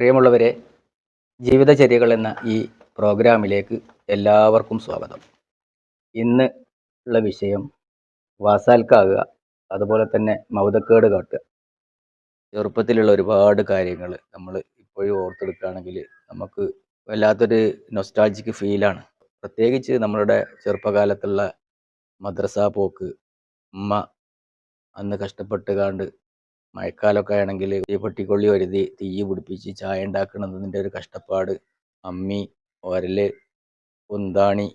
പ്രിയമുള്ളവരെ ജീവിതചര്യകൾ എന്ന ഈ പ്രോഗ്രാമിലേക്ക് എല്ലാവർക്കും സ്വാഗതം. ഇന്ന് ഉള്ള വിഷയം വാസാൽക്കാകുക അതുപോലെ തന്നെ മൗതക്കേട് കാട്ടുക. ചെറുപ്പത്തിലുള്ള ഒരുപാട് കാര്യങ്ങൾ നമ്മൾ ഇപ്പോഴും ഓർത്തെടുക്കുകയാണെങ്കിൽ നമുക്ക് വല്ലാത്തൊരു നൊസ്റ്റാൾജിക് ഫീലാണ് പ്രത്യേകിച്ച് നമ്മളുടെ ചെറുപ്പകാലത്തുള്ള മദ്രസ പോക്ക് ഉമ്മ അന്ന് കഷ്ടപ്പെട്ട് കാണ്ട് മഴക്കാലമൊക്കെ ആണെങ്കിൽ ഈ പൊട്ടിക്കൊള്ളി ഒരുതി തീ പിടിപ്പിച്ച് ചായ ഉണ്ടാക്കുന്നതിന്റെ ഒരു കഷ്ടപ്പാട് അമ്മി ഒരൽ കുന്താണി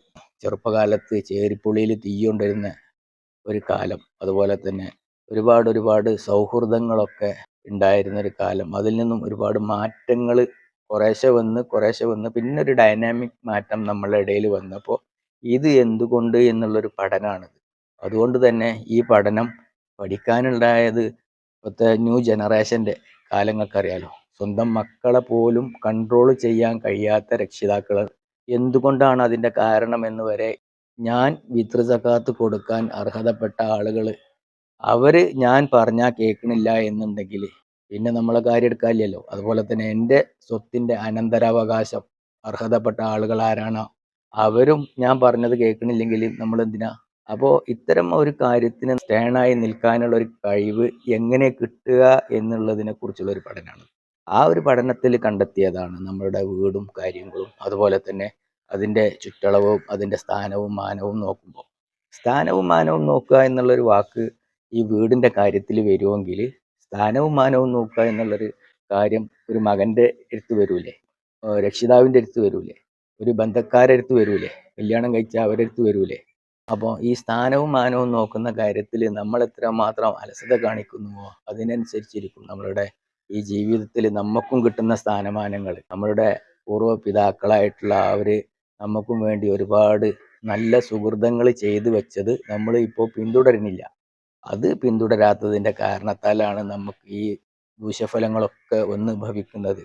ചെറുപ്പകാലത്ത് ചേരിപ്പുള്ളിയിൽ തീ കൊണ്ടിരുന്ന ഒരു കാലം അതുപോലെ തന്നെ ഒരുപാട് ഒരുപാട് സൗഹൃദങ്ങളൊക്കെ ഉണ്ടായിരുന്ന ഒരു കാലം. അതിൽ നിന്നും ഒരുപാട് മാറ്റങ്ങൾ കുറേശ്ശെ വന്ന് കുറേശ്ശെ വന്ന് പിന്നെ ഒരു ഡൈനാമിക് മാറ്റം നമ്മളുടെ ഇടയിൽ വന്നപ്പോൾ ഇത് എന്തുകൊണ്ട് എന്നുള്ളൊരു പഠനമാണിത്. അതുകൊണ്ട് തന്നെ ഈ പഠനം പഠിക്കാനുണ്ടായത് ഇപ്പോഴത്തെ ന്യൂ ജനറേഷന്റെ കാലങ്ങൾക്കറിയാലോ. സ്വന്തം മക്കളെ പോലും കൺട്രോൾ ചെയ്യാൻ കഴിയാത്ത രക്ഷിതാക്കൾ എന്തുകൊണ്ടാണ് അതിന്റെ കാരണം എന്ന് വരെ ഞാൻ വിതൃസക്കാത്ത് കൊടുക്കാൻ അർഹതപ്പെട്ട ആളുകൾ അവർ ഞാൻ പറഞ്ഞാൽ കേൾക്കണില്ല എന്നുണ്ടെങ്കിൽ പിന്നെ നമ്മളെ കാര്യം എടുക്കാനില്ലല്ലോ. അതുപോലെ തന്നെ എന്റെ സ്വത്തിന്റെ അനന്തരാവകാശം അർഹതപ്പെട്ട ആളുകൾ ആരാണോ അവരും ഞാൻ പറഞ്ഞത് കേൾക്കണില്ലെങ്കിൽ നമ്മൾ എന്തിനാ അപ്പോൾ ഇത്തരം ഒരു കാര്യത്തിന് സ്റ്റേണായി നിൽക്കാനുള്ള ഒരു കഴിവ് എങ്ങനെ കിട്ടുക എന്നുള്ളതിനെ കുറിച്ചുള്ള ഒരു പഠനമാണ്. ആ ഒരു പഠനത്തിൽ കണ്ടെത്തിയതാണ് നമ്മളുടെ വീടും കാര്യങ്ങളും. അതുപോലെ തന്നെ അതിന്റെ ചുറ്റളവും അതിന്റെ സ്ഥാനവും മാനവും നോക്കുമ്പോൾ. സ്ഥാനവും മാനവും നോക്കുക എന്നുള്ളൊരു വാക്ക് ഈ വീടിന്റെ കാര്യത്തിൽ വരുമെങ്കിൽ സ്ഥാനവും മാനവും നോക്കുക എന്നുള്ളൊരു കാര്യം ഒരു മകന്റെ അടുത്ത് വരൂലേ? രക്ഷിതാവിന്റെ അടുത്ത് വരൂലേ? ഒരു ബന്ധക്കാരടുത്ത് വരൂലേ? കല്യാണം കഴിച്ച അവരടുത്ത് വരൂലേ? അപ്പോൾ ഈ സ്ഥാനവും മാനവും നോക്കുന്ന കാര്യത്തിൽ നമ്മൾ എത്ര മാത്രം അലസത കാണിക്കുന്നുവോ അതിനനുസരിച്ചിരിക്കും നമ്മളുടെ ഈ ജീവിതത്തിൽ നമുക്കും കിട്ടുന്ന സ്ഥാനമാനങ്ങൾ നമ്മളുടെ പൂർവ പിതാക്കളായിട്ടുള്ള അവർ നമുക്കും വേണ്ടി ഒരുപാട് നല്ല സുഹൃതങ്ങൾ ചെയ്തു വെച്ചത് നമ്മൾ ഇപ്പോൾ പിന്തുടരുന്നില്ല. അത് പിന്തുടരാത്തതിന്റെ കാരണത്താലാണ് നമുക്ക് ഈ ദൂഷ്യഫലങ്ങളൊക്കെ ഒന്ന് ഭവിക്കുന്നത്.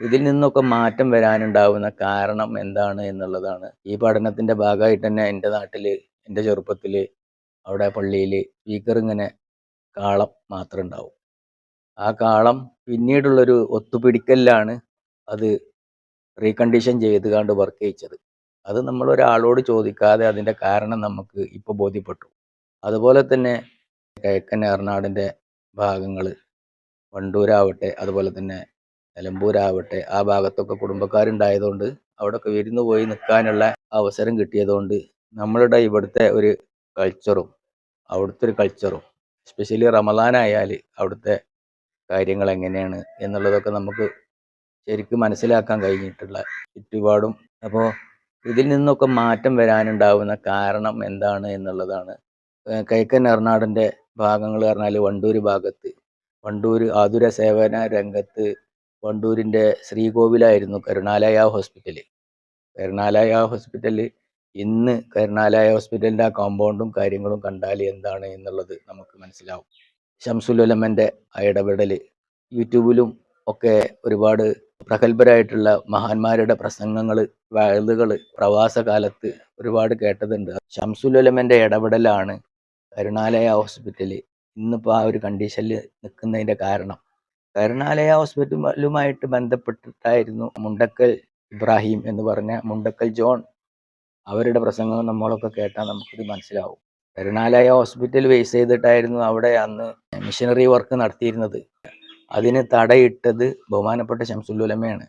ഇതിൽ നിന്നൊക്കെ മാറ്റം വരാനുണ്ടാവുന്ന കാരണം എന്താണ് എന്നുള്ളതാണ്. ഈ പഠനത്തിന്റെ ഭാഗമായിട്ട് തന്നെ എന്റെ നാട്ടിൽ എന്റെ ചെറുപ്പത്തിൽ അവിടെ പള്ളിയിൽ സ്പീക്കർ ഇങ്ങനെ കാളം മാത്രം ഉണ്ടാവും. ആ കാളം പിന്നീടുള്ളൊരു ഒത്തുപിടിക്കലിലാണ് അത് റീകണ്ടീഷൻ ചെയ്ത് കണ്ട് വർക്ക് ചെയ്യിച്ചത്. അത് നമ്മൾ ഒരാളോട് ചോദിക്കാതെ അതിന്റെ കാരണം നമുക്ക് ഇപ്പോൾ ബോധ്യപ്പെട്ടു. അതുപോലെ തന്നെ കിഴക്കൻ ഏറനാടിന്റെ ഭാഗങ്ങൾ വണ്ടൂരാവട്ടെ അതുപോലെ തന്നെ നിലമ്പൂരാവട്ടെ ആ ഭാഗത്തൊക്കെ കുടുംബക്കാരുണ്ടായതുകൊണ്ട് അവിടെയൊക്കെ വിരുന്ന് പോയി നിൽക്കാനുള്ള അവസരം കിട്ടിയതുകൊണ്ട് നമ്മളുടെ ഇവിടുത്തെ ഒരു കൾച്ചറും അവിടുത്തെ ഒരു കൾച്ചറും എസ്പെഷ്യലി റമദാനായാൽ അവിടുത്തെ കാര്യങ്ങൾ എങ്ങനെയാണ് എന്നുള്ളതൊക്കെ നമുക്ക് ശരിക്കും മനസ്സിലാക്കാൻ കഴിഞ്ഞിട്ടുള്ള ചുറ്റുപാടും. അപ്പോൾ ഇതിൽ നിന്നൊക്കെ മാറ്റം വരാനുണ്ടാവുന്ന കാരണം എന്താണ് എന്നുള്ളതാണ്. കൈക്കൻ എറണാടിന്റെ ഭാഗങ്ങൾ പറഞ്ഞാൽ വണ്ടൂർ ഭാഗത്ത് വണ്ടൂർ ആതുര സേവന രംഗത്ത് വണ്ടൂരിന്റെ ശ്രീകോവിലായിരുന്നു കരുണാലയ ഹോസ്പിറ്റൽ കരുണാലയ ഹോസ്പിറ്റൽ ഇന്ന് കരുണാലയ ഹോസ്പിറ്റലിന്റെ ആ കോമ്പൗണ്ടും കാര്യങ്ങളും കണ്ടാൽ എന്താണ് എന്നുള്ളത് നമുക്ക് മനസ്സിലാവും. ഷംസുലുലമന്റെ ആ ഇടപെടൽ യൂട്യൂബിലും ഒക്കെ ഒരുപാട് പ്രഗത്ഭരായിട്ടുള്ള മഹാന്മാരുടെ പ്രസംഗങ്ങൾ വയലുകൾ പ്രവാസകാലത്ത് ഒരുപാട് കേട്ടതുണ്ട്. ഷംസുലുലമന്റെ ഇടപെടലാണ് കരുണാലയ ഹോസ്പിറ്റൽ ഇന്നിപ്പോൾ ആ ഒരു കണ്ടീഷനിൽ നിൽക്കുന്നതിന്റെ കാരണം. കരുണാലയ ഹോസ്പിറ്റലുമായിട്ട് ബന്ധപ്പെട്ടിട്ടായിരുന്നു മുണ്ടക്കൽ ഇബ്രാഹിം എന്ന് പറഞ്ഞ മുണ്ടക്കൽ ജോൺ അവരുടെ പ്രസംഗം നമ്മളൊക്കെ കേട്ടാൽ നമുക്കിത് മനസ്സിലാവും. കരുണാലയ ഹോസ്പിറ്റൽ ബേസ് ചെയ്തിട്ടായിരുന്നു അവിടെ അന്ന് മിഷനറി വർക്ക് നടത്തിയിരുന്നത്. അതിന് തടയിട്ടത് ബഹുമാനപ്പെട്ട ശംസുല്ലുലമയാണ്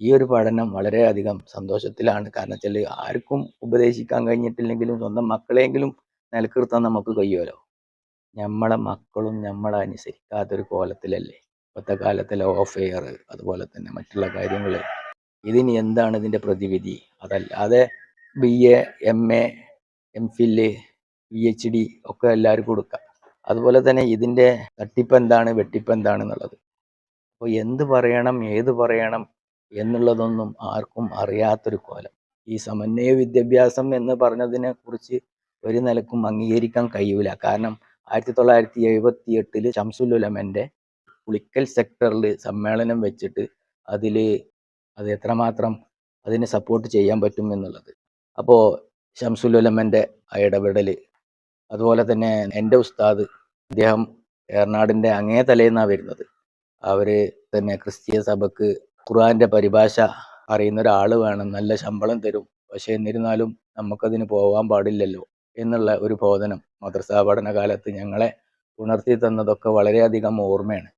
ഈ ഒരു പഠനം വളരെയധികം സന്തോഷത്തിലാണ്. കാരണം വെച്ചാൽ ആർക്കും ഉപദേശിക്കാൻ കഴിഞ്ഞിട്ടില്ലെങ്കിലും സ്വന്തം മക്കളെങ്കിലും നിലനിർത്താൻ നമുക്ക് കഴിയുമല്ലോ. നമ്മളെ മക്കളും നമ്മളെ അനുസരിക്കാത്തൊരു കോലത്തിലല്ലേ ഇപ്പോഴത്തെ കാലത്തെ ഓഫ് എയർ അതുപോലെ തന്നെ മറ്റുള്ള കാര്യങ്ങൾ ഇതിന് എന്താണ് ഇതിന്റെ പ്രതിവിധി? അതല്ലാതെ B A M A M P H D ഒക്കെ എല്ലാവർക്കും കൊടുക്കാം. അതുപോലെ തന്നെ ഇതിന്റെ തട്ടിപ്പ് എന്താണ് വെട്ടിപ്പ് എന്താണെന്നുള്ളത് അപ്പോൾ എന്ത് പറയണം ഏത് പറയണം എന്നുള്ളതൊന്നും ആർക്കും അറിയാത്തൊരു കോലം. ഈ സമന്വയ വിദ്യാഭ്യാസം എന്ന് പറഞ്ഞതിനെ കുറിച്ച് ഒരു നിലക്കും അംഗീകരിക്കാൻ കഴിയൂല. കാരണം ആയിരത്തി തൊള്ളായിരത്തി എഴുപത്തി എട്ടിൽ ഷംസുലുലമന്റെ പുളിക്കൽ സെക്ടറിൽ സമ്മേളനം വെച്ചിട്ട് അതിൽ അത് എത്രമാത്രം അതിനെ സപ്പോർട്ട് ചെയ്യാൻ പറ്റും എന്നുള്ളത്. അപ്പോൾ ഷംസുലുലമന്റെ ആ ഇടപെടൽ അതുപോലെ തന്നെ എന്റെ ഉസ്താദ് അദ്ദേഹം ഏർനാടിന്റെ അങ്ങേ തലേന്നാണ് വരുന്നത്. അവർ തന്നെ ക്രിസ്തീയ സഭക്ക് ഖുർആന്റെ പരിഭാഷ അറിയുന്ന ഒരാൾ വേണം നല്ല ശമ്പളം തരും. പക്ഷെ എന്നിരുന്നാലും നമുക്കതിന് പോകാൻ പാടില്ലല്ലോ എന്നുള്ള ഒരു ബോധനം മദ്രസാ പഠനകാലത്ത് ഞങ്ങളെ ഉണർത്തി തന്നതൊക്കെ വളരെയധികം ഓർമ്മയാണ്.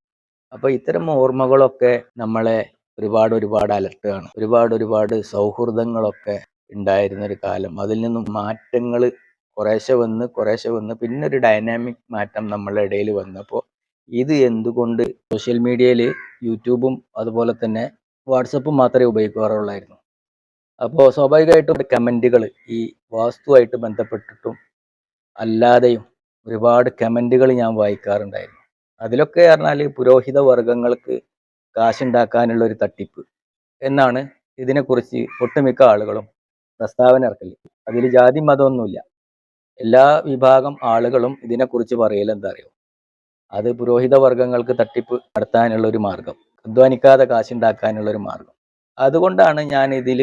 അപ്പോൾ ഇത്തരം ഓർമ്മകളൊക്കെ നമ്മളെ ഒരുപാട് ഒരുപാട് അലട്ടുകയാണ്. ഒരുപാട് ഒരുപാട് സൗഹൃദങ്ങളൊക്കെ ഉണ്ടായിരുന്ന ഒരു കാലം. അതിൽ നിന്നും മാറ്റങ്ങൾ കുറേശ്ശെ വന്ന് കുറേശ്ശെ വന്ന് പിന്നെ ഒരു ഡൈനാമിക് മാറ്റം നമ്മളുടെ ഇടയിൽ വന്നപ്പോൾ ഇത് എന്തുകൊണ്ട് സോഷ്യൽ മീഡിയയിൽ യൂട്യൂബും അതുപോലെ തന്നെ വാട്സപ്പും മാത്രമേ ഉപയോഗിക്കാറുള്ളായിരുന്നു. അപ്പോൾ സ്വാഭാവികമായിട്ടും കമന്റുകൾ ഈ വാസ്തുവായിട്ട് ബന്ധപ്പെട്ടിട്ടും അല്ലാതെയും ഒരുപാട് കമന്റുകൾ ഞാൻ വായിക്കാറുണ്ടായിരുന്നു. അതിലൊക്കെ പറഞ്ഞാൽ പുരോഹിത വർഗങ്ങൾക്ക് കാശുണ്ടാക്കാനുള്ള ഒരു തട്ടിപ്പ് എന്നാണ് ഇതിനെക്കുറിച്ച് ഒട്ടുമിക്ക ആളുകളും പ്രസ്താവന ഇറക്കൽ. അതിൽ ജാതി മതമൊന്നുമില്ല. എല്ലാ വിഭാഗം ആളുകളും ഇതിനെക്കുറിച്ച് പറയൽ എന്താ അറിയോ അത് പുരോഹിത വർഗങ്ങൾക്ക് തട്ടിപ്പ് നടത്താനുള്ള ഒരു മാർഗം. അധ്വാനിക്കാതെ കാശുണ്ടാക്കാനുള്ള ഒരു മാർഗം. അതുകൊണ്ടാണ് ഞാൻ ഇതിൽ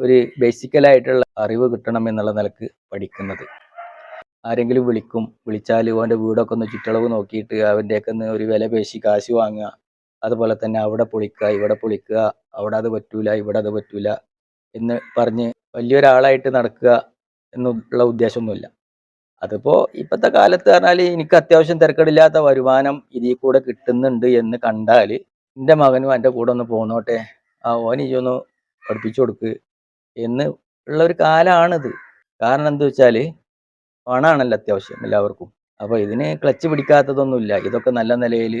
ഒരു ബേസിക്കലായിട്ടുള്ള അറിവ് കിട്ടണം എന്നുള്ള നിലയ്ക്ക് പഠിക്കുന്നത്. ആരെങ്കിലും വിളിക്കും. വിളിച്ചാൽ അവന്റെ വീടൊക്കെ ഒന്ന് ചുറ്റളവ് നോക്കിയിട്ട് അവന്റെയൊക്കെ ഒന്ന് ഒരു വില പേശി കാശ് വാങ്ങുക. അതുപോലെ തന്നെ അവിടെ പൊളിക്കുക ഇവിടെ പൊളിക്കുക അവിടെ അത് പറ്റൂല ഇവിടെ അത് പറ്റൂല എന്ന് പറഞ്ഞ് വലിയൊരാളായിട്ട് നടക്കുക എന്നുള്ള ഉദ്ദേശമൊന്നുമില്ല. അതിപ്പോ ഇപ്പോഴത്തെ കാലത്ത് പറഞ്ഞാൽ എനിക്ക് അത്യാവശ്യം തിരക്കടില്ലാത്ത വരുമാനം ഇതിൽ കൂടെ കിട്ടുന്നുണ്ട് എന്ന് കണ്ടാൽ എന്റെ മകനും എന്റെ കൂടെ ഒന്ന് പോന്നോട്ടെ ആ ഓൻ ഇജൊന്ന് പഠിപ്പിച്ചു കൊടുക്ക് എന്ന് ഉള്ള ഒരു കാലമാണിത് കാരണം എന്താ വെച്ചാൽ പണമാണല്ലോ അത്യാവശ്യം എല്ലാവർക്കും. അപ്പോൾ ഇതിന് ക്ലച്ച് പിടിക്കാത്തതൊന്നുമില്ല. ഇതൊക്കെ നല്ല നിലയിൽ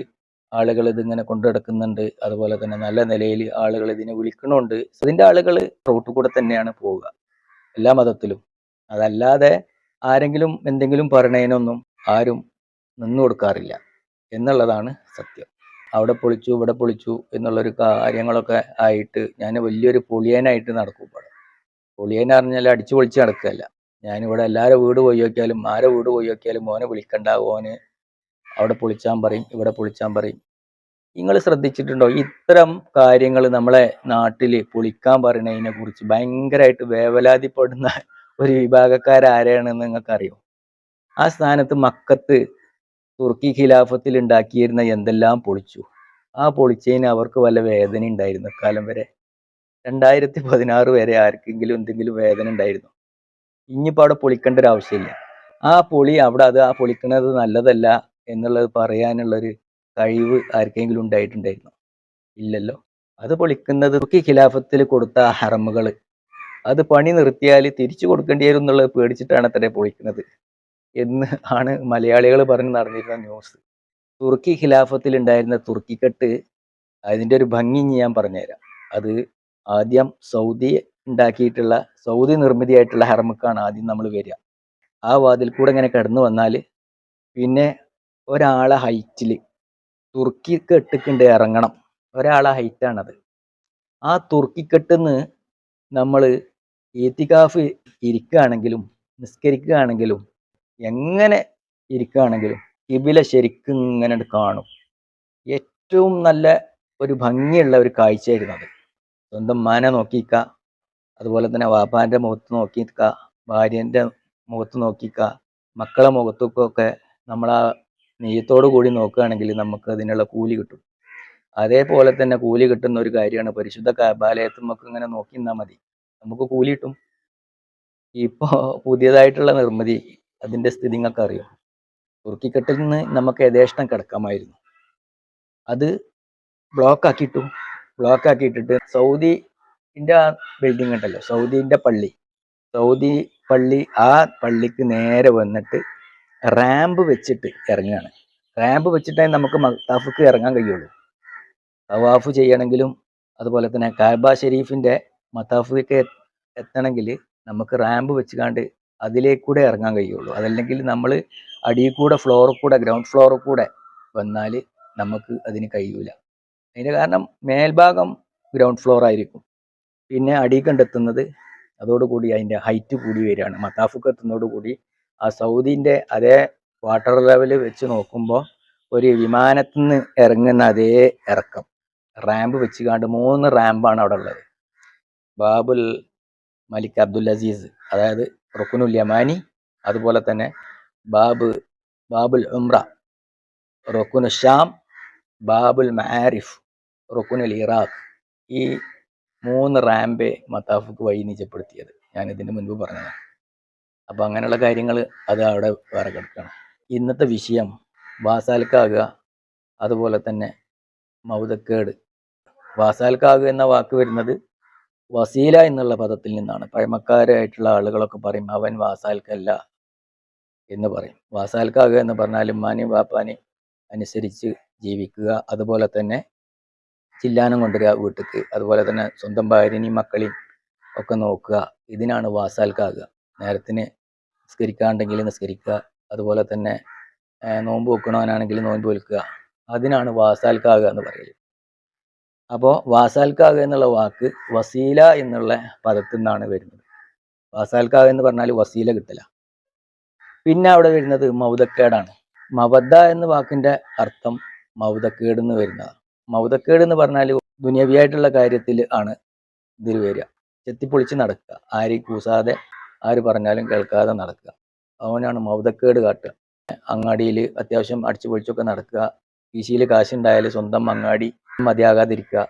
ആളുകൾ ഇതിങ്ങനെ കൊണ്ടു നടക്കുന്നുണ്ട് അതുപോലെ തന്നെ നല്ല നിലയിൽ ആളുകൾ ഇതിനെ വിളിക്കണുണ്ട്. അതിന്റെ ആളുകൾ റോട്ടിൽ കൂടെ തന്നെയാണ് പോവുക. എല്ലാ മതത്തിലും. അതല്ലാതെ ആരെങ്കിലും എന്തെങ്കിലും പറയണതിനൊന്നും ആരും നിന്നു കൊടുക്കാറില്ല. എന്നുള്ളതാണ് സത്യം. അവിടെ പൊളിച്ചു ഇവിടെ പൊളിച്ചു എന്നുള്ളൊരു കാര്യങ്ങളൊക്കെ ആയിട്ട് ഞാൻ വലിയൊരു പൊളിയനായിട്ട് നടക്കും ഇവിടെ. പൊളിയൻ പറഞ്ഞാൽ അടിച്ചു പൊളിച്ച് നടക്കുകയല്ല. ഞാനിവിടെ എല്ലാവരും വീട് പോയി നോക്കിയാലും ആരെ വീട് പോയി നോക്കിയാലും മോനെ വിളിക്കണ്ട ഓന് അവിടെ പൊളിച്ചാൻ പറയും ഇവിടെ പൊളിച്ചാൻ പറയും. നിങ്ങൾ ശ്രദ്ധിച്ചിട്ടുണ്ടോ? ഇത്തരം കാര്യങ്ങൾ നമ്മളെ നാട്ടിൽ പൊളിക്കാൻ പറയുന്നതിനെ കുറിച്ച് ഭയങ്കരമായിട്ട് വേവലാതിപ്പെടുന്ന ഒരു വിഭാഗക്കാരാരെയാണെന്ന് നിങ്ങൾക്കറിയോ? ആ സ്ഥാനത്ത് മക്കത്ത് തുർക്കി ഖിലാഫത്തിൽ ഉണ്ടാക്കിയിരുന്ന എന്തെല്ലാം പൊളിച്ചു? ആ പൊളിച്ചതിന് അവർക്ക് വല്ല വേദന ഉണ്ടായിരുന്നു കാലം വരെ? രണ്ടായിരത്തി പതിനാറ് വരെ ആർക്കെങ്കിലും എന്തെങ്കിലും വേദന ഉണ്ടായിരുന്നു? ഇനിയിപ്പോൾ അവിടെ പൊളിക്കേണ്ട ഒരു ആവശ്യമില്ല. ആ പൊളി അവിടെ അത് ആ പൊളിക്കുന്നത് നല്ലതല്ല. എന്നുള്ളത് പറയാനുള്ളൊരു കഴിവ് ആർക്കെങ്കിലും ഉണ്ടായിട്ടുണ്ടായിരുന്നു? ഇല്ലല്ലോ. അത് പൊളിക്കുന്നത് തുർക്കി ഖിലാഫത്തിൽ കൊടുത്ത ഹറമുകൾ അത് പണി നിർത്തിയാൽ തിരിച്ചു കൊടുക്കേണ്ടി വരും എന്നുള്ളത് പേടിച്ചിട്ടാണ് അത്രേ പൊളിക്കുന്നത് എന്ന് ആണ് മലയാളികൾ പറഞ്ഞ് നടന്നിരുന്ന ന്യൂസ്. തുർക്കി ഖിലാഫത്തിൽ ഉണ്ടായിരുന്ന തുർക്കിക്കെട്ട് അതിന്റെ ഒരു ഭംഗി ഞാൻ പറഞ്ഞുതരാം. അത് ആദ്യം സൗദി ഉണ്ടാക്കിയിട്ടുള്ള സൗദി നിർമ്മിതിയായിട്ടുള്ള ഹറമുക്കാണ് ആദ്യം നമ്മൾ വരിക. ആ വാതിൽ കൂടെ ഇങ്ങനെ കടന്നു വന്നാൽ പിന്നെ ഒരാളെ ഹൈറ്റിൽ തുർക്കിക്കെട്ടിക്കുണ്ട് ഇറങ്ങണം. ഒരാളെ ഹൈറ്റാണത് ആ തുർക്കിക്കെട്ടിന്ന് നമ്മൾ ഏത്തിക്കാഫ് ഇരിക്കുകയാണെങ്കിലും നിസ്കരിക്കുകയാണെങ്കിലും എങ്ങനെ ഇരിക്കുകയാണെങ്കിലും കിബില ശരിക്കും ഇങ്ങനെ കാണും. ഏറ്റവും നല്ല ഒരു ഭംഗിയുള്ള ഒരു കാഴ്ചയായിരുന്നു അത്. സ്വന്തം മാനെ നോക്കിക്ക അതുപോലെ തന്നെ വാപ്പാന്റെ മുഖത്ത് നോക്കിക്ക ഭാര്യന്റെ മുഖത്ത് നോക്കിക്ക മക്കളെ മുഖത്തൊക്കെ നമ്മൾ ആ നെയ്യത്തോടു കൂടി നോക്കുകയാണെങ്കിൽ നമുക്ക് അതിനുള്ള കൂലി കിട്ടും. അതേപോലെ തന്നെ കൂലി കിട്ടുന്ന ഒരു കാര്യമാണ് പരിശുദ്ധ കാബാലയത്ത് നമുക്ക് ഇങ്ങനെ നോക്കി നിന്നാൽ മതി. നമുക്ക് കൂലി കിട്ടും. ഇപ്പോൾ പുതിയതായിട്ടുള്ള നിർമ്മിതി അതിന്റെ സ്ഥിതി നിങ്ങൾക്ക് അറിയാം. തുർക്കിക്കെട്ടിൽ നിന്ന് നമുക്ക് യഥേഷ്ടം കിടക്കാമായിരുന്നു. അത് ബ്ലോക്ക് ആക്കിയിട്ടു ബ്ലോക്ക് ആക്കിയിട്ടിട്ട് സൗദിന്റെ ആ ബിൽഡിംഗ് ഉണ്ടല്ലോ സൗദിന്റെ പള്ളി. സൗദി പള്ളി ആ പള്ളിക്ക് നേരെ വന്നിട്ട് റാമ്പ് വെച്ചിട്ട് ഇറങ്ങുകയാണ്. റാമ്പ് വെച്ചിട്ടേ നമുക്ക് മത്താഫിക്ക് ഇറങ്ങാൻ കഴിയുള്ളൂ. തവാഫ് ചെയ്യണമെങ്കിലും അതുപോലെ തന്നെ കാബ ഷെരീഫിന്റെ മത്താഫിക്ക് എത്തണമെങ്കിൽ നമുക്ക് റാമ്പ് വെച്ചുകാണ്ട് അതിലേക്ക് കൂടെ ഇറങ്ങാൻ കഴിയുള്ളൂ. അതല്ലെങ്കിൽ നമ്മൾ അടിയിൽ കൂടെ ഫ്ലോറിൽ കൂടെ ഗ്രൗണ്ട് ഫ്ലോറിൽ കൂടെ വന്നാൽ നമുക്ക് അതിന് കഴിയൂല. അതിന്റെ കാരണം മേൽഭാഗം ഗ്രൗണ്ട് ഫ്ലോർ ആയിരിക്കും. പിന്നെ അടിയിൽ കണ്ടെത്തുന്നത് അതോടുകൂടി അതിന്റെ ഹൈറ്റ് കൂടി വരികയാണ്. മത്താഫുക്ക് എത്തുന്നതോടുകൂടി ആ സൗദിന്റെ അതേ വാട്ടർ ലെവൽ വെച്ച് നോക്കുമ്പോൾ ഒരു വിമാനത്തിൽ നിന്ന് ഇറങ്ങുന്ന അതേ ഇറക്കം റാമ്പ് വെച്ച് കാണ്ട് മൂന്ന് റാമ്പാണ് അവിടെ ഉള്ളത്. ബാബുൽ മലിക് അബ്ദുൽ അസീസ് അതായത് റുക്കുനുൽ യമാനി അതുപോലെ തന്നെ ബാബ് ബാബുൽ ഉംറ റുക്കുനു ഷാം ബാബുൽ മാരിഫ് റുക്കുനുൽ ഇറാഖ് ഈ മൂന്ന് റാമ്പെ മത്താഫുക്ക് വഴി നിജപ്പെടുത്തിയത്. ഞാൻ ഇതിന് മുൻപ് പറഞ്ഞതാണ്. അപ്പം അങ്ങനെയുള്ള കാര്യങ്ങൾ അത് അവിടെ വേറെ കിടക്കണം. ഇന്നത്തെ വിഷയം വാസാൽക്കാകുക അതുപോലെ തന്നെ മൗതക്കേട് വാസാൽക്കാകുക എന്ന വാക്ക് വരുന്നത് വസീല എന്നുള്ള പദത്തിൽ നിന്നാണ്. പഴമക്കാരായിട്ടുള്ള ആളുകളൊക്കെ പറയും അവൻ വാസാൽക്കല്ല എന്ന് പറയും. വാസാൽക്കാകുക എന്ന് പറഞ്ഞാൽ ഉമ്മാനെയും വാപ്പാനെയും അനുസരിച്ച് ജീവിക്കുക അതുപോലെ തന്നെ ചില്ലാനം കൊണ്ടുവരിക വീട്ടിക്ക് അതുപോലെ തന്നെ സ്വന്തം ഭാര്യനെയും മക്കളെയും ഒക്കെ നോക്കുക. ഇതിനാണ് വാസാൽക്കാകുക. നേരത്തിന് നിസ്കരിക്കാണ്ടെങ്കിൽ നിസ്കരിക്കുക. അതുപോലെ തന്നെ നോമ്പ് വെക്കണവനാണെങ്കിൽ നോമ്പ് വിൽക്കുക അതിനാണ് വാസാൽക്കാകുക എന്ന് പറയുന്നത് അപ്പോൾ വാസാൽക്കാകുക എന്നുള്ള വാക്ക് വസീല എന്നുള്ള പദത്തിൽ നിന്നാണ് വരുന്നത്. വാസാൽക്കാകുക എന്ന് പറഞ്ഞാൽ വസീല കിട്ടില്ല പിന്നെ അവിടെ വരുന്നത് മൗതക്കേടാണ് മവദ്ദ എന്ന വാക്കിന്റെ അർത്ഥം മൗതക്കേട് എന്ന് വരുന്നതാണ്. മൗതക്കേട് എന്ന് പറഞ്ഞാൽ ദുനിയവിയായിട്ടുള്ള കാര്യത്തിൽ ആണ് ഇതിൽ വരിക. ചെത്തിപ്പൊളിച്ച് നടക്കുക. ആരെയും കൂസാതെ ആര് പറഞ്ഞാലും കേൾക്കാതെ നടക്കുക. അവനാണ് മൗതക്കേട് കാട്ടുക. അങ്ങാടിയിൽ അത്യാവശ്യം അടിച്ചു പൊളിച്ചൊക്കെ നടക്കുക. കീശിയിൽ കാശുണ്ടായാൽ സ്വന്തം അങ്ങാടി മതിയാകാതിരിക്കുക.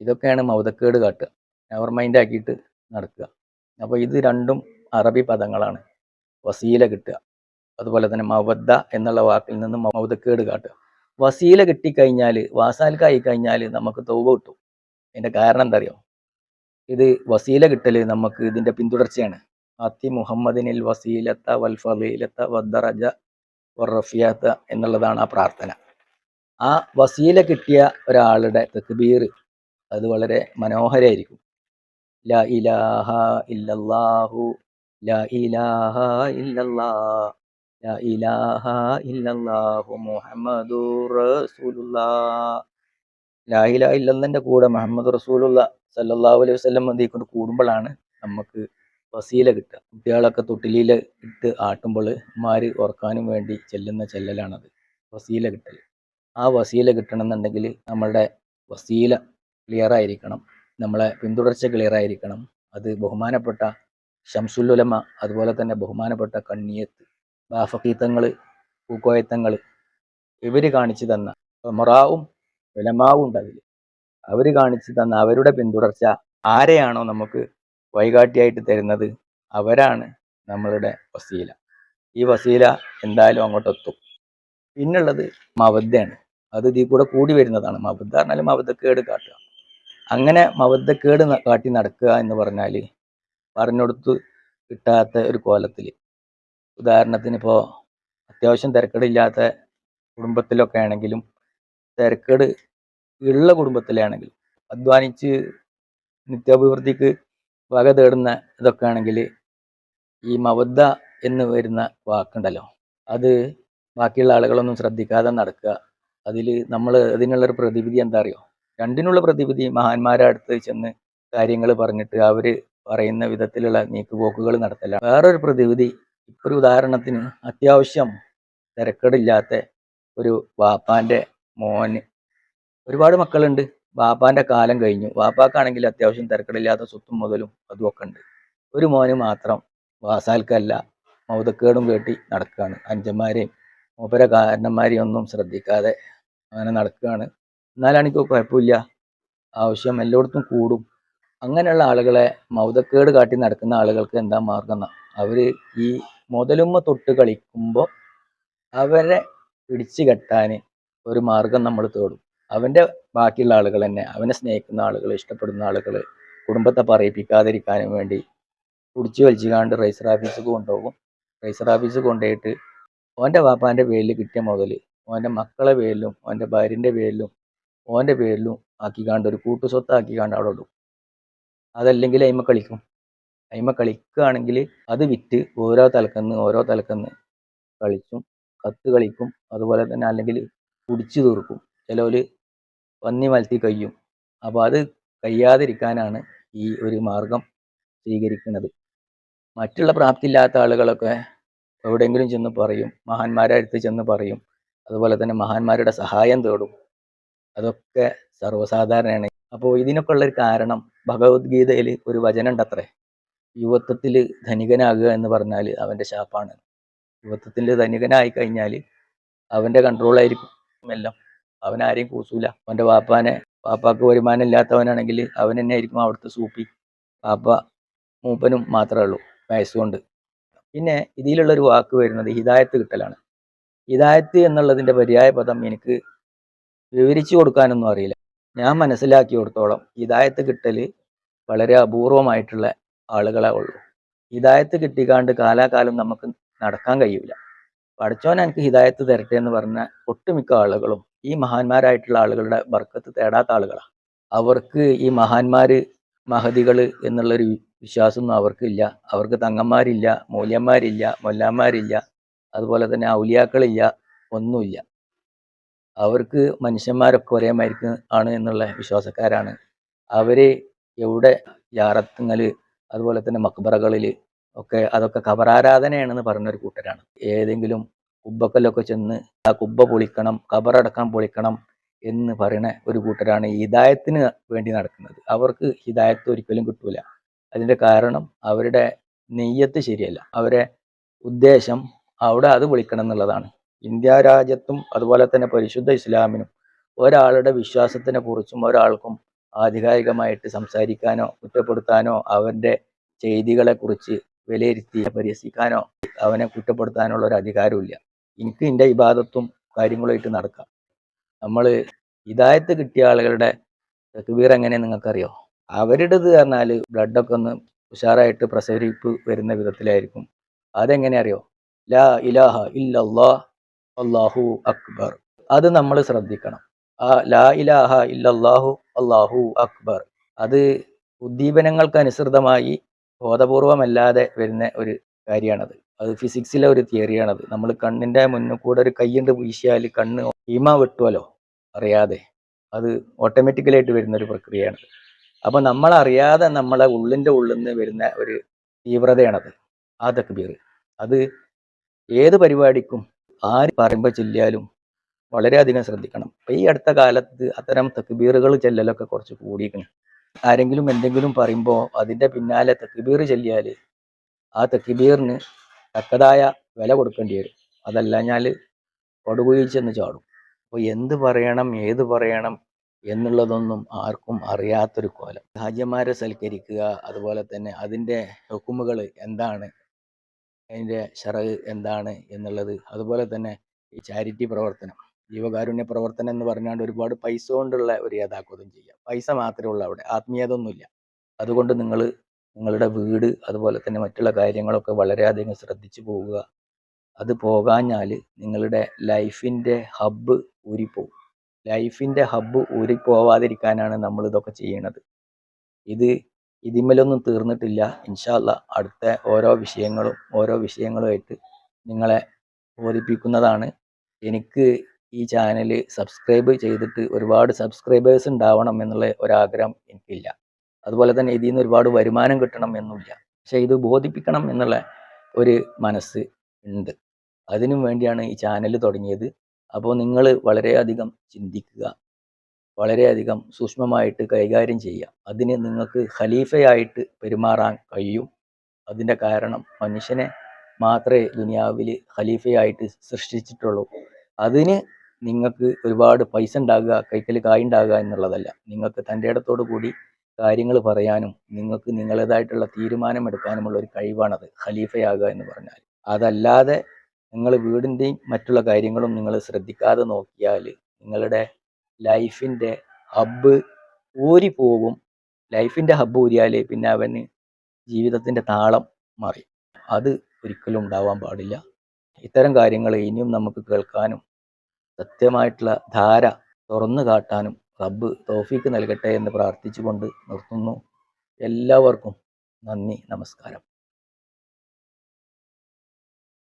ഇതൊക്കെയാണ് മൗതക്കേട് കാട്ടുക. നെവർ മൈൻഡ് ആക്കിയിട്ട് നടക്കുക. അപ്പോൾ ഇത് രണ്ടും അറബി പദങ്ങളാണ്. വസീല കിട്ടുക. അതുപോലെ തന്നെ മവദ്ദ എന്നുള്ള വാക്കിൽ നിന്ന് മൗതക്കേട് കാട്ടുക. വസീല കിട്ടിക്കഴിഞ്ഞാൽ വാസാൽക്കായി കഴിഞ്ഞാൽ നമുക്ക് തൗബ കിട്ടും. അതിന്റെ കാരണം എന്താ അറിയോ? ഇത് വസീല കിട്ടൽ നമുക്ക് ഇതിന്റെ പിന്തുടർച്ചയാണ്. അത്തി മുഹമ്മദിനിൽ വസീലത്ത വൽ ഫലീലത്ത വദ്ദറജ വറഫിയാത്ത എന്നുള്ളതാണ് ആ പ്രാർത്ഥന. ആ വസീല കിട്ടിയ ഒരാളുടെ തക്ബീർ അത് വളരെ മനോഹരമായിരിക്കും ലാ ഇലാഹ ഇല്ലല്ലാഹു ലാ ഇലാഹ ഇല്ലല്ലാ ലാ ഇലാഹ ഇല്ലല്ലാഹു മുഹമ്മദുർ റസൂലുള്ളാ ലാ ഇലാഹ ഇല്ലല്ലന്റെ കൂടെ മുഹമ്മദ് റസൂലുള്ള സല്ലല്ലാഹു അലൈഹി വസല്ലം മതി കൊണ്ട് കൂടുമ്പോഴാണ് നമുക്ക് വസീല കിട്ടുക. കുട്ടികളൊക്കെ തൊട്ടിലിയിൽ ഇട്ട് ആട്ടുമ്പോൾ മാര് ഉറക്കാനും വേണ്ടി ചെല്ലുന്ന ചെല്ലലാണത്. വസീല കിട്ടൽ ആ വസീല കിട്ടണമെന്നുണ്ടെങ്കിൽ നമ്മളുടെ വസീല ക്ലിയർ ആയിരിക്കണം. നമ്മളെ പിന്തുടർച്ച ക്ലിയർ ആയിരിക്കണം. അത് ബഹുമാനപ്പെട്ട ഷംസുല്ലുലമ അതുപോലെ തന്നെ ബഹുമാനപ്പെട്ട കണ്ണിയത്ത് ബാഫക്കീത്തങ്ങൾ പൂക്കോയത്തങ്ങൾ ഇവർ കാണിച്ചു തന്ന മൊറാവും വിലമാവും ഉണ്ട് അതിൽ അവർ കാണിച്ചു തന്ന അവരുടെ പിന്തുടർച്ച ആരെയാണോ നമുക്ക് വൈകാട്ടിയായിട്ട് തരുന്നത് അവരാണ് നമ്മളുടെ വസീല. ഈ വസീല എന്തായാലും അങ്ങോട്ടെത്തും. പിന്നുള്ളത് മവദ്ദയാണ്. അത് ഇതിൽ കൂടെ കൂടി വരുന്നതാണ്. മവദ്ദ പറഞ്ഞാൽ മവദ്ദക്കേട് കാട്ടുക. അങ്ങനെ മവദ്ദക്കേട് ന- കാട്ടി നടക്കുക എന്ന് പറഞ്ഞാൽ പറഞ്ഞുകൊടുത്ത് കിട്ടാത്ത ഒരു കോലത്തിൽ ഉദാഹരണത്തിന് ഇപ്പോൾ അത്യാവശ്യം തിരക്കേടില്ലാത്ത കുടുംബത്തിലൊക്കെ ആണെങ്കിലും തിരക്കേട് ഉള്ള കുടുംബത്തിലാണെങ്കിൽ അധ്വാനിച്ച് നിത്യാഭിവൃദ്ധിക്ക് വക തേടുന്ന ഇതൊക്കെ ആണെങ്കിൽ ഈ മവദ്ദ എന്ന് വരുന്ന വാക്കുണ്ടല്ലോ. അത് ബാക്കിയുള്ള ആളുകളൊന്നും ശ്രദ്ധിക്കാതെ നടക്കുക. അതിൽ നമ്മൾ അതിനുള്ളൊരു പ്രതിവിധി എന്താ അറിയോ? രണ്ടിനുള്ള പ്രതിവിധി മഹാന്മാരെ അടുത്ത് ചെന്ന് കാര്യങ്ങൾ പറഞ്ഞിട്ട് അവർ പറയുന്ന വിധത്തിലുള്ള നീക്കുപോക്കുകൾ നടത്തല വേറൊരു പ്രതിവിധി ഇപ്പൊ ഒരു ഉദാഹരണത്തിന് അത്യാവശ്യം തിരക്കേടില്ലാത്ത ഒരു വാപ്പാന്റെ മോന് ഒരുപാട് മക്കളുണ്ട്. ബാപ്പാന്റെ കാലം കഴിഞ്ഞു. ബാപ്പാക്കാണെങ്കിൽ അത്യാവശ്യം തിരക്കടില്ലാത്ത സ്വത്തും മുതലും അതും ഒക്കെ ഉണ്ട്. ഒരു മോന് മാത്രം വാസാൽക്കല്ല. മൗതക്കേടും കേട്ടി നടക്കുകയാണ് അഞ്ചന്മാരെയും മൂപ്പര കാരണന്മാരെയും ഒന്നും ശ്രദ്ധിക്കാതെ അങ്ങനെ നടക്കുകയാണ് എന്നാലാണെങ്കിൽ കുഴപ്പമില്ല. ആവശ്യം എല്ലായിടത്തും കൂടും. അങ്ങനെയുള്ള ആളുകളെ മൗതക്കേട് കാട്ടി നടക്കുന്ന ആളുകൾക്ക് എന്താ മാർഗം അവർ ഈ മുതലുമ്മ തൊട്ട് കളിക്കുമ്പോൾ അവരെ പിടിച്ചു കെട്ടാൻ ഒരു മാർഗം നമ്മൾ തേടും. അവന്റെ ബാക്കിയുള്ള ആളുകൾ തന്നെ അവനെ സ്നേഹിക്കുന്ന ആളുകൾ ഇഷ്ടപ്പെടുന്ന ആളുകൾ കുടുംബത്തെ പറയിപ്പിക്കാതിരിക്കാനും വേണ്ടി കുടിച്ച് വലിച്ചു കാണ്ട് റൈസർ ഓഫീസിൽ കൊണ്ടുപോകും. റൈസർ ഓഫീസിൽ കൊണ്ടുപോയിട്ട് ഓന്റെ വാപ്പാന്റെ പേരിൽ കിട്ടിയ മുതൽ ഓന്റെ മക്കളെ പേരിലും ഓന്റെ ഭാര്യന്റെ പേരിലും ഓന്റെ പേരിലും ആക്കി കാണ്ട് ഒരു കൂട്ടുസ്വത്ത് ആക്കിക്കാണ്ട് അവിടെ ഇടും. അതല്ലെങ്കിൽ അയിമ കളിക്കും. അയിമ കളിക്കുകയാണെങ്കിൽ അത് വിറ്റ് ഓരോ തലക്കന്ന് ഓരോ തലക്കന്ന് കളിച്ചും കത്ത് കളിക്കും. അതുപോലെ തന്നെ അല്ലെങ്കിൽ കുടിച്ചു തീർക്കും. ചിലവര് പന്നി മലത്തി കഴിയും അപ്പോൾ അത് കഴിയാതിരിക്കാനാണ് ഈ ഒരു മാർഗം സ്വീകരിക്കുന്നത്. മറ്റുള്ള പ്രാപ്തിയില്ലാത്ത ആളുകളൊക്കെ എവിടെയെങ്കിലും ചെന്ന് പറയും. മഹാന്മാരെ അടുത്ത് ചെന്ന് പറയും. അതുപോലെ തന്നെ മഹാന്മാരുടെ സഹായം തേടും. അതൊക്കെ സർവസാധാരണയാണ്. അപ്പോൾ ഇതിനൊക്കെ ഉള്ളൊരു കാരണം ഭഗവത്ഗീതയിൽ ഒരു വചനം ഉണ്ടത്രേ യുവത്വത്തിൽ ധനികനാകുക എന്ന് പറഞ്ഞാൽ അവന്റെ ശാപ്പാണ്. യുവത്വത്തിൽ ധനികനായി കഴിഞ്ഞാൽ അവന്റെ കൺട്രോളായിരിക്കും എല്ലാം. അവൻ ആരെയും കൂസൂല. അവന്റെ വാപ്പാനെ വാപ്പാക്ക് വരുമാനം ഇല്ലാത്തവനാണെങ്കിൽ അവൻ തന്നെ ആയിരിക്കും അവിടുത്തെ സൂപ്പി. വാപ്പ മൂപ്പനും മാത്രമേ ഉള്ളൂ വയസ്സുകൊണ്ട്. പിന്നെ ഇതിലുള്ള ഒരു വാക്ക് വരുന്നത് ഹിദായത്ത് കിട്ടലാണ്. ഹിദായത്ത് എന്നുള്ളതിന്റെ പര്യായ പദം എനിക്ക് വിവരിച്ചു കൊടുക്കാനൊന്നും അറിയില്ല. ഞാൻ മനസ്സിലാക്കി കൊടുത്തോളം ഹിദായത്ത് കിട്ടൽ വളരെ അപൂർവമായിട്ടുള്ള ആളുകളെ ഉള്ളൂ. ഹിദായത്ത് കിട്ടിക്കാണ്ട് കാലാകാലം നമുക്ക് നടക്കാൻ കഴിയില്ല പഠിച്ചോൻ എനിക്ക് ഹിദായത്ത് തരട്ടെ എന്ന് പറഞ്ഞ ഒട്ടുമിക്ക ആളുകളും ഈ മഹാന്മാരായിട്ടുള്ള ആളുകളുടെ ബർക്കത്ത് തേടാത്ത ആളുകളാണ് അവർക്ക് ഈ മഹാന്മാര് മഹതികൾ എന്നുള്ളൊരു വിശ്വാസമൊന്നും അവർക്കില്ല. അവർക്ക് തങ്ങന്മാരില്ല മൂല്യന്മാരില്ല മൊല്ലാന്മാരില്ല അതുപോലെ തന്നെ ഔലിയാക്കളില്ല ഒന്നുമില്ല. അവർക്ക് മനുഷ്യന്മാരൊക്കെ ഒരേ മരിക്ക് ആണ് എന്നുള്ള വിശ്വാസക്കാരാണ്. അവരെ എവിടെ യാറത്തുങ്ങൽ അതുപോലെ തന്നെ മക്ബറകളിൽ ഒക്കെ അതൊക്കെ കബറാരാധനയാണെന്ന് പറഞ്ഞൊരു കൂട്ടരാണ്. ഏതെങ്കിലും കുബ്ബക്കലൊക്കെ ചെന്ന് ആ കുബ്ബ പൊളിക്കണം കബറടക്കാൻ പൊളിക്കണം എന്ന് പറയുന്ന ഒരു കൂട്ടരാണ് ഹിദായത്തിന് വേണ്ടി നടക്കുന്നത്. അവർക്ക് ഹിദായത്ത് ഒരിക്കലും കിട്ടൂല. അതിന്റെ കാരണം അവരുടെ നെയ്യത്ത് ശരിയല്ല. അവരെ ഉദ്ദേശം അവിടെ അത് വിളിക്കണം എന്നുള്ളതാണ്. ഇന്ത്യ രാജ്യത്തും അതുപോലെ തന്നെ പരിശുദ്ധ ഇസ്ലാമിനും ഒരാളുടെ വിശ്വാസത്തിനെ കുറിച്ചും ഒരാൾക്കും ആധികാരികമായിട്ട് സംസാരിക്കാനോ കുറ്റപ്പെടുത്താനോ അവന്റെ ചെയ്തികളെ കുറിച്ച് വിലയിരുത്തി പരിഹസിക്കാനോ അവനെ കുറ്റപ്പെടുത്താനുള്ള ഒരു അധികാരമില്ല എനിക്ക് എന്റെ ഇബാദത്തും കാര്യങ്ങളുമായിട്ട് നടക്കാം. നമ്മൾ ഹിദായത്ത് കിട്ടിയ ആളുകളുടെ തക്ബീർ എങ്ങനെ നിങ്ങൾക്കറിയോ? അവരുടേത് പറഞ്ഞാൽ ബ്ലഡൊക്കെ ഒന്ന് ഉഷാറായിട്ട് പ്രസരിപ്പ് വരുന്ന വിധത്തിലായിരിക്കും. അതെങ്ങനെ അറിയോ ലാ ഇലാഹ ഇല്ലല്ലാ അല്ലാഹു അക്ബർ. അത് നമ്മൾ ശ്രദ്ധിക്കണം. ആ ലാ ഇലാഹ ഇല്ലല്ലാഹു അല്ലാഹു അക്ബർ. അത് ഉദ്ദീപനങ്ങൾക്ക് അനുസൃതമായി ബോധപൂർവമല്ലാതെ വരുന്ന ഒരു കാര്യമാണത് അത് ഫിസിക്സിലെ ഒരു തിയറിയാണത് നമ്മൾ കണ്ണിന്റെ മുന്നിൽ കൂടെ ഒരു കൈയുണ്ട് വീശിയാൽ കണ്ണ് ഹീമ വെട്ടുമല്ലോ അറിയാതെ. അത് ഓട്ടോമാറ്റിക്കലായിട്ട് വരുന്ന ഒരു പ്രക്രിയയാണ് അപ്പോൾ നമ്മൾ അറിയാതെ നമ്മളെ ഉള്ളിന്റെ ഉള്ളിൽ നിന്ന് വരുന്ന ഒരു തീവ്രതയാണത്. ആ തക്ബീർ. അത് ഏത് പരിപാടിക്കും ആര് പറയുമ്പോൾ ചെല്ലിയാലും വളരെയധികം ശ്രദ്ധിക്കണം. അപ്പൊ ഈ അടുത്ത കാലത്ത് അത്തരം തക്ബീറുകൾ ചെല്ലലൊക്കെ കുറച്ച് കൂടിയിരിക്കണം ആരെങ്കിലും എന്തെങ്കിലും പറയുമ്പോൾ അതിന്റെ പിന്നാലെ തക്ബീർ ചെല്ലിയാൽ ആ തെക്കിബീറിന് തക്കതായ വില കൊടുക്കേണ്ടി വരും. അതല്ല ഞാൻ കൊടുകുയിൽ ചെന്ന് ചാടും. അപ്പോൾ എന്ത് പറയണം ഏത് പറയണം എന്നുള്ളതൊന്നും ആർക്കും അറിയാത്തൊരു കോലം. രാജ്യന്മാരെ സൽക്കരിക്കുക അതുപോലെ തന്നെ അതിന്റെ ഹുക്കുമുകൾ എന്താണ് അതിന്റെ ഷറഹ് എന്താണ് എന്നുള്ളത് അതുപോലെ തന്നെ ഈ ചാരിറ്റി പ്രവർത്തനം ജീവകാരുണ്യ പ്രവർത്തനം എന്ന് പറഞ്ഞാണ്ട് ഒരുപാട് പൈസ കൊണ്ടുള്ള ഒരു യഥാർത്ഥം ചെയ്യാം. പൈസ മാത്രമേ ഉള്ളൂ അവിടെ ആത്മീയത ഒന്നുമില്ല അതുകൊണ്ട് നിങ്ങൾ നിങ്ങളുടെ വീട് അതുപോലെ തന്നെ മറ്റുള്ള കാര്യങ്ങളൊക്കെ വളരെയധികം ശ്രദ്ധിച്ചു പോവുക. അത് പോകാഞ്ഞാൽ നിങ്ങളുടെ ലൈഫിന്റെ ഹബ്ബ് ഊരിപ്പോവും. ലൈഫിന്റെ ഹബ്ബ് ഊരിപ്പോവാതിരിക്കാനാണ് നമ്മൾ ഇതൊക്കെ ചെയ്യണത്. ഇത് ഇതിന്മേലൊന്നും തീർന്നിട്ടില്ല. ഇൻഷാല്ല അടുത്ത ഓരോ വിഷയങ്ങളും ഓരോ വിഷയങ്ങളുമായിട്ട് നിങ്ങളെ ബോധിപ്പിക്കുന്നതാണ്. എനിക്ക് ഈ ചാനൽ സബ്സ്ക്രൈബ് ചെയ്തിട്ട് ഒരുപാട് സബ്സ്ക്രൈബേഴ്സ് ഉണ്ടാവണം എന്നുള്ള ഒരാഗ്രഹം എനിക്കില്ല. അതുപോലെ തന്നെ ഇതിൽ നിന്ന് ഒരുപാട് വരുമാനം കിട്ടണം എന്നില്ല. പക്ഷെ ഇത് ബോധിപ്പിക്കണം എന്നുള്ള ഒരു മനസ്സ് ഉണ്ട്. അതിനു വേണ്ടിയാണ് ഈ ചാനൽ തുടങ്ങിയത്. അപ്പോൾ നിങ്ങൾ വളരെയധികം ചിന്തിക്കുക. വളരെയധികം സൂക്ഷ്മമായിട്ട് കൈകാര്യം ചെയ്യുക. അതിന് നിങ്ങൾക്ക് ഖലീഫയായിട്ട് പെരുമാറാൻ കഴിയും. അതിന്റെ കാരണം മനുഷ്യനെ മാത്രമേ ദുനിയാവിൽ ഖലീഫയായിട്ട് സൃഷ്ടിച്ചിട്ടുള്ളൂ. അതിന് നിങ്ങൾക്ക് ഒരുപാട് പൈസ ഉണ്ടാകുക കൈക്കൽ കായുണ്ടാകുക എന്നുള്ളതല്ല. നിങ്ങൾക്ക് തന്റെ ഇടത്തോടു കൂടി കാര്യങ്ങൾ പറയാനും നിങ്ങൾക്ക് നിങ്ങളേതായിട്ടുള്ള തീരുമാനമെടുക്കാനുമുള്ള ഒരു കഴിവാണത് ഖലീഫയാകുക എന്ന് പറഞ്ഞാൽ. അതല്ലാതെ നിങ്ങൾ വീടിന്റെയും മറ്റുള്ള കാര്യങ്ങളും നിങ്ങൾ ശ്രദ്ധിക്കാതെ നോക്കിയാൽ നിങ്ങളുടെ ലൈഫിന്റെ ഹബ്ബ് ഊരി പോവും ലൈഫിന്റെ ഹബ്ബ് ഊരിയാൽ പിന്നെ അവന് ജീവിതത്തിന്റെ താളം മാറി. അത് ഒരിക്കലും ഉണ്ടാവാൻ പാടില്ല. ഇത്തരം കാര്യങ്ങൾ ഇനിയും നമുക്ക് കേൾക്കാനും സത്യമായിട്ടുള്ള ധാര തുറന്നു കാട്ടാനും റബ്ബ് തോഫീക്ക് നൽകട്ടെ എന്ന് പ്രാർത്ഥിച്ചുകൊണ്ട് നിർത്തുന്നു. എല്ലാവർക്കും നന്ദി നമസ്കാരം.